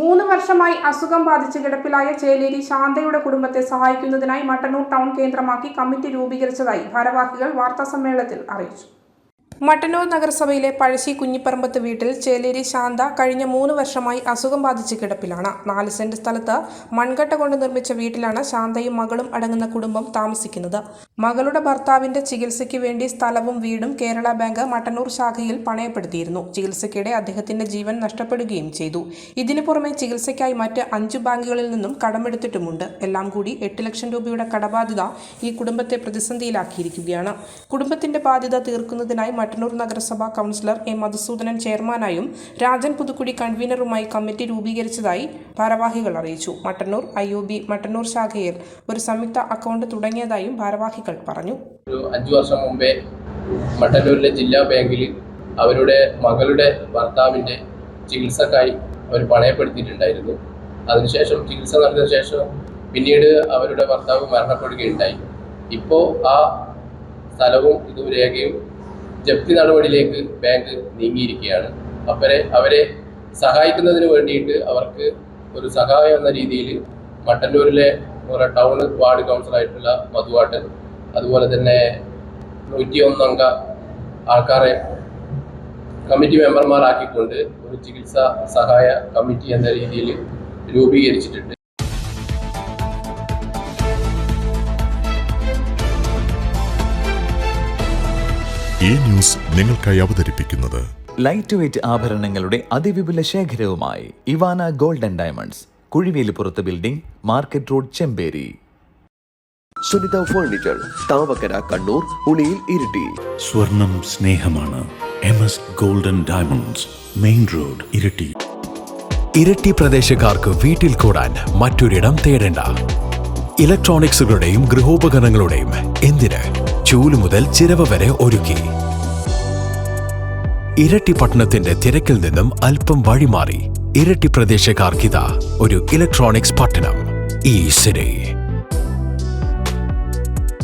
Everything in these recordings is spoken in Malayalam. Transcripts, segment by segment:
മൂന്ന് വർഷമായി അസുഖം ബാധിച്ച് കിടപ്പിലായ ചേലേരി ശാന്തയുടെ കുടുംബത്തെ സഹായിക്കുന്നതിനായി മട്ടന്നൂർ ടൗൺ കേന്ദ്രമാക്കി കമ്മിറ്റി രൂപീകരിച്ചതായി ഭാരവാഹികൾ വാർത്താസമ്മേളനത്തിൽ അറിയിച്ചു. മട്ടന്നൂർ നഗരസഭയിലെ പഴശ്ശി കുഞ്ഞിപ്പറമ്പത്ത് വീട്ടിൽ ചേലേരി ശാന്ത കഴിഞ്ഞ മൂന്ന് വർഷമായി അസുഖം ബാധിച്ച് കിടപ്പിലാണ്. നാല് സെന്റ് സ്ഥലത്ത് മൺകട്ട കൊണ്ട് നിർമ്മിച്ച വീട്ടിലാണ് ശാന്തയും മകളും അടങ്ങുന്ന കുടുംബം താമസിക്കുന്നത്. മകളുടെ ഭർത്താവിന്റെ ചികിത്സയ്ക്ക് വേണ്ടി സ്ഥലവും വീടും കേരള ബാങ്ക് മട്ടന്നൂർ ശാഖയിൽ പണയപ്പെടുത്തിയിരുന്നു. ചികിത്സയ്ക്കിടെ അദ്ദേഹത്തിന്റെ ജീവൻ നഷ്ടപ്പെടുകയും ചെയ്തു. ഇതിനു പുറമെ ചികിത്സയ്ക്കായി മറ്റ് അഞ്ചു ബാങ്കുകളിൽ നിന്നും കടമെടുത്തിട്ടുമുണ്ട്. എല്ലാം കൂടി എട്ട് ലക്ഷം രൂപയുടെ കടബാധ്യത ഈ കുടുംബത്തെ പ്രതിസന്ധിയിലാക്കിയിരിക്കുകയാണ്. കുടുംബത്തിന്റെ ബാധ്യത തീർക്കുന്നതിനായി മട്ടന്നൂർ നഗരസഭാ കൗൺസിലർ എ മധുസൂദനൻ ചെയർമാനായും രാജൻ പുതുക്കുടി കൺവീനറുമായി കമ്മിറ്റി രൂപീകരിച്ചതായി ഭാരവാഹികൾ അറിയിച്ചു. മട്ടന്നൂർ ഐ മട്ടന്നൂർ ശാഖയിൽ ഒരു സംയുക്ത അക്കൗണ്ട് തുടങ്ങിയതായും ഭാരവാഹികൾ പറഞ്ഞു. ഒരു അഞ്ചു വർഷം മുമ്പേ മട്ടന്നൂരിലെ ജില്ലാ ബാങ്കിൽ അവരുടെ മകളുടെ ഭർത്താവിന്റെ ചികിത്സക്കായി അവർ പണയപ്പെടുത്തിയിട്ടുണ്ടായിരുന്നു. അതിനുശേഷം ചികിത്സ നടത്തിയ ശേഷം പിന്നീട് അവരുടെ ഭർത്താവ് മരണപ്പെടുകയുണ്ടായി. ഇപ്പോൾ ആ സ്ഥലവും ഇതും രേഖയും ജപ്തി നടപടിയിലേക്ക് ബാങ്ക് നീങ്ങിയിരിക്കുകയാണ്. അവരെ അവരെ സഹായിക്കുന്നതിന് വേണ്ടിയിട്ട് അവർക്ക് ഒരു സഹായം എന്ന രീതിയിൽ മട്ടന്നൂരിലെ ടൗൺ വാർഡ് കൗൺസിലായിട്ടുള്ള മധുവാട്ടൻ അതുപോലെ തന്നെ നൂറ്റി ഒന്നംഗ ആൾക്കാരെ കമ്മിറ്റി മെമ്പർമാരാക്കിക്കൊണ്ട് ഒരു ചികിത്സാ സഹായ കമ്മിറ്റി എന്ന രീതിയിൽ രൂപീകരിച്ചിട്ടുണ്ട്. ഈ ന്യൂസ് നിങ്ങൾക്കായി അവതരിപ്പിക്കുന്നത് ലൈറ്റ് വെയ്റ്റ് ആഭരണങ്ങളുടെ അതിവിപുല ശേഖരവുമായി Ivana golden diamonds കുഴിവേലിപ്പുറത്ത് building market road Chemperi Sunitha furniture Thavakkara Kannur Uliyil Iritty. സ്വർണം സ്നേഹമാണ് M S golden diamonds main road Iritty. Iritty പ്രദേശക്കാർക്ക് വീട്ടിൽ കൂടാൻ മറ്റൊരിടം തേടേണ്ട. ഇലക്ട്രോണിക്സുകളുടെയും ഗൃഹോപകരണങ്ങളുടെയും എന്തിന് ചൂൽ മുതൽ ചിരവ വരെ ഒരുക്കി? ഇരട്ടി പട്ടണത്തിന്റെ തിരക്കിൽ നിന്നും അല്പം വഴിമാറി. ഇരട്ടി പ്രദേശക്കാർക്കിതാ ഒരു ഇലക്ട്രോണിക്സ് പട്ടണം. ഈ സിറ്റി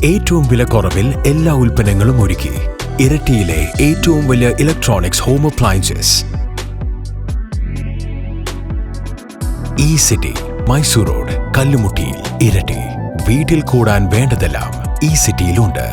ഏറ്റവും വില കുറവിൽ എല്ലാ ഉൽപ്പന്നങ്ങളും ഒരുക്കി. ഇരട്ടിയിലെ ഏറ്റവും വലിയ electronics home appliances E city Mysore road കല്ലുമുട്ടിയിൽ Iritty. വീട്ടിൽ കൂടാൻ വേണ്ടതെല്ലാം ഈ സിറ്റിയിലുണ്ട്